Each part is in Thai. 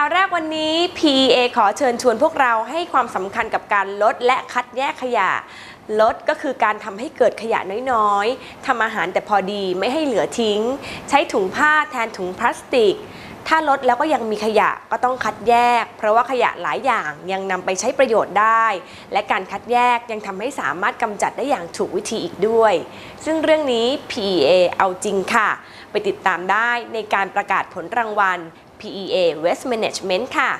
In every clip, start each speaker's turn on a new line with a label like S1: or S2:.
S1: ข่าวแรกวันนี้ PEA ขอเชิญชวนพวกเราให้ความสำคัญกับการลดและคัดแยกขยะ ลดก็คือการทำให้เกิดขยะน้อยๆทำอาหารแต่พอดีไม่ให้เหลือทิ้ง ใช้ถุงผ้าแทนถุงพลาสติก ถ้าลดแล้วก็ยังมีขยะก็ต้องคัดแยก เพราะว่าขยะหลายอย่างยังนำไปใช้ประโยชน์ได้ และการคัดแยกยังทำให้สามารถกำจัดได้อย่างถูกวิธีอีกด้วย ซึ่งเรื่องนี้ PEA เอาจริงค่ะ ไปติดตามได้ในการประกาศผลรางวัล PEA Waste Management ค่ะ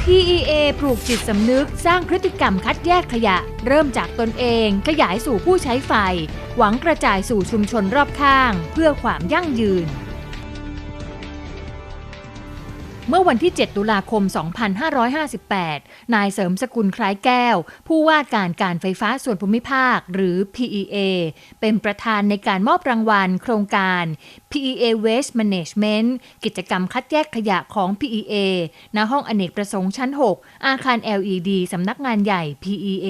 S2: PEA ปลูกจิตสำนึกสร้างพฤติกรรมคัดแยกขยะ เริ่มจากตนเองขยายสู่ผู้ใช้ไฟ หวังกระจายสู่ชุมชนรอบข้าง เพื่อความยั่งยืน เมื่อวันที่ 7 ตุลาคม 2558 นายเสริมสกุลคล้ายแก้ว ผู้ว่าการการไฟฟ้าส่วนภูมิภาค หรือ PEA เป็นประธานในการมอบรางวัลโครงการ PEA Waste Management กิจกรรมคัดแยกขยะของ PEA ณ ห้องอเนกประสงค์ชั้น 6 อาคาร LED สำนักงานใหญ่ PEA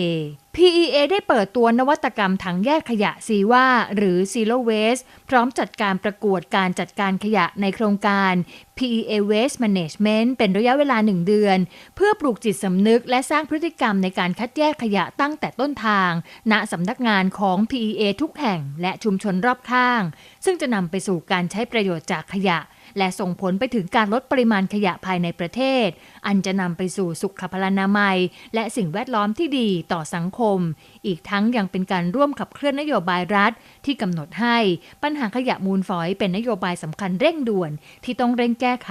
S2: PEA ได้เปิดตัวนวัตกรรมถังแยกขยะซีว่าหรือ Zero Waste พร้อมจัดการประกวดการจัดการขยะในโครงการ PEA Waste Management เป็นระยะเวลา1เดือน เพื่อปลูกจิตสำนึกและสร้างพฤติกรรมในการคัดแยกขยะตั้งแต่ต้นทาง ณสำนักงานของ PEA ทุกแห่งและชุมชนรอบข้าง ซึ่งจะนำไปสู่การใช้ประโยชน์จากขยะ และส่งผลไปถึงการลดปริมาณขยะภายในประเทศ อันจะนำไปสู่สุขพลานามัย และสิ่งแวดล้อมที่ดีต่อสังคม อีกทั้งยังเป็นการร่วมขับเคลื่อนนโยบายรัฐ ที่กำหนดให้ปัญหาขยะมูลฝอยเป็นนโยบายสำคัญเร่งด่วนที่ต้องเร่งแก้ไข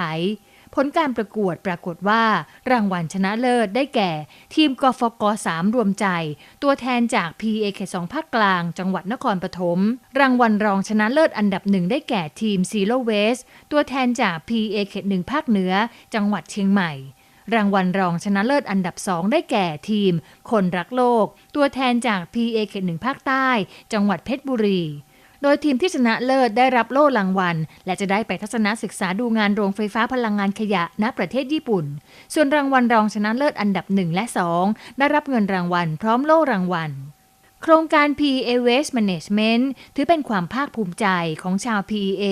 S2: ผลการประกวดปรากฏว่า รางวัลชนะเลิศได้แก่ ทีมกฟก3รวมใจ ตัวแทนจาก PA เขต2ภาคกลาง จังหวัดนครปฐมรางวัลรองชนะเลิศอันดับหนึ่งได้แก่ทีม Zero Waste ตัวแทนจาก PA เขต1ภาคเหนือ จังหวัดเชียงใหม่รางวัลรองชนะเลิศอันดับ2ได้แก่ทีม คนรักโลก ตัวแทนจาก PA เขต1ภาคใต้ จังหวัดเพชรบุรี โดยทีมที่ชนะเลิศได้รับโล่รางวัล และจะได้ไปทัศนศึกษาดูงานโรงไฟฟ้าพลังงานขยะณประเทศญี่ปุ่น ส่วนรางวัลรองชนะเลิศอันดับ 1 และ 2 ได้รับเงินรางวัลพร้อมโล่รางวัลโครงการ PEA Waste Management ถือเป็นความภาคภูมิใจของชาว PEA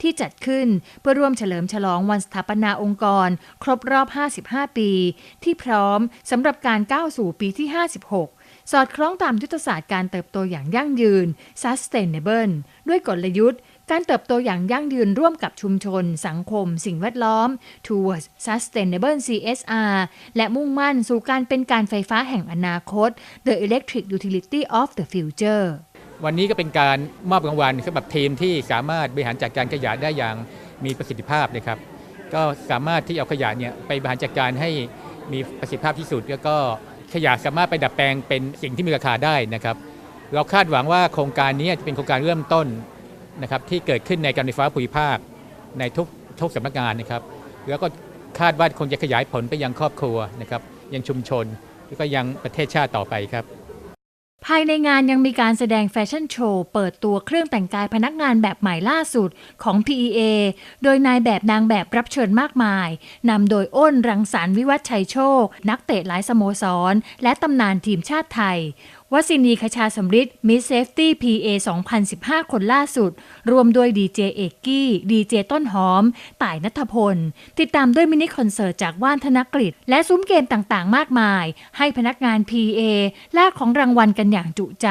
S2: ที่จัดขึ้นเพื่อร่วมเฉลิมฉลองวันสถาปนาองค์กร ครบรอบ 55 ปี ที่พร้อมสำหรับการก้าวสู่ปีที่ 56 สอดคล้องตามยุทธศาสตร์การเติบโตอย่างยั่งยืน Sustainable ด้วยกลยุทธ์ การเติบโตอย่างยั่งยืนร่วมกับชุมชน สังคม สิ่งแวดล้อม Towards Sustainable CSR และมุ่งมั่นสู่การเป็นการไฟฟ้าแห่งอนาคต The Electric Utility of the Future
S3: วันนี้ก็เป็นการมอบรางวัลสำหรับทีมที่สามารถบริหารจัดการขยะได้อย่างมีประสิทธิภาพนะครับ ก็สามารถที่เอาขยะเนี่ยไปบริหารจัดการให้มีประสิทธิภาพที่สุดแล้วก็ ขยะสามารถไปดัดแปลงเป็นสิ่งที่มีราคาได้นะครับ เราคาดหวังว่าโครงการนี้จะเป็นโครงการเริ่มต้นนะครับที่เกิดขึ้นในการไฟฟ้าภูมิภาคในทุกทุกสำนักงานนะครับ แล้วก็คาดว่าคงจะขยายผลไปยังครอบครัวนะครับยังชุมชน แล้วก็ยังประเทศชาติต่อไปครับ
S2: ภายในงานยังมีการแสดงแฟชั่นโชว์ เปิดตัวเครื่องแต่งกายพนักงานแบบใหม่ล่าสุดของ PEA โดยนายแบบนางแบบรับเชิญมากมาย นำโดยอ้นรังสรรค์วิวัฒชัยโชค นักเตะหลายสโมสร และตำนานทีมชาติไทย วสินีคชาสมฤทธิ์มิสเซฟตี้ PA 2015 คนล่าสุด รวมด้วยดีเจเอกกี้ ดีเจต้นหอม ต่ายนัทพล ติดตามด้วยมินิคอนเสิร์ตจากว่านธนกฤษและซุ้มเกมต่างๆ มากมาย ให้พนักงาน PA แลกของรางวัลกันอย่างจุใจ